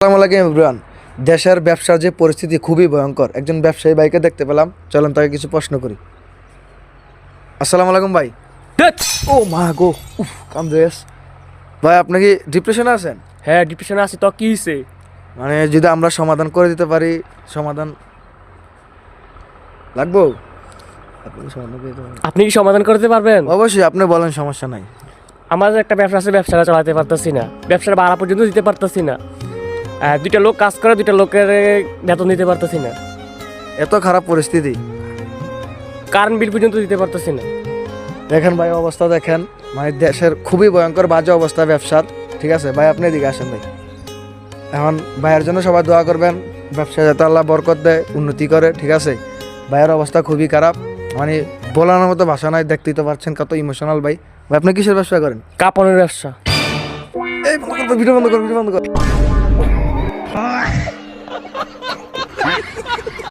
আসসালামু আলাইকুম ইমরান। দেশের ব্যবসার যে পরিস্থিতি খুবই ভয়ঙ্কর। একজন ব্যবসায়ী ভাইকে দেখতে পেলাম। চলেন তাকে কিছু প্রশ্ন করি। আসসালামু আলাইকুম ভাই। ও মা গো উফ কাম দেশ ভাই আপনি কি ডিপ্রেশনে আছেন? হ্যাঁ ডিপ্রেশনে আছি। তো কি হয়েছে মানে যদি আমরা সমাধান করে দিতে পারি সমাধান লাগবো? আপনি কি সমাধান করতে পারবেন? অবশ্যই আপনি বলেন সমস্যা নাই। আমার যে একটা ব্যবসা আছে ব্যবসাটা চালাতে পারতেছি না। ব্যবসাটা বাড়া পর্যন্ত দিতে পারতেছি না। দুইটা লোক কাজ করে দুইটা লোকের বেতন দিতে পারতেছি না। এত খারাপ পরিস্থিতি। কারেন্ট বিল পর্যন্ত দিতে পারতেছি না। দেখেন ভাই অবস্থা দেখেন। মানে দেশের খুবই ভয়ঙ্কর বাজে অবস্থা ব্যবসার। ঠিক আছে? ভাই আপনি এদিকে আসেন ভাই। এখন ভাইয়ের জন্য সবাই দোয়া করবেন। ব্যবসা যাতে আল্লাহ বরকত দেয় উন্নতি করে ঠিক আছে? ভাইয়ের অবস্থা খুবই খারাপ। মানে বলানোর মতো ভাষা নাই দেখতেই তো পারছেন কত ইমোশনাল ভাই। ভাই আপনি কিসের ব্যবসা করেন? কাপড়ের ব্যবসা। এই বন্ধ কর ভিডিও বন্ধ কর ভিডিও বন্ধ কর।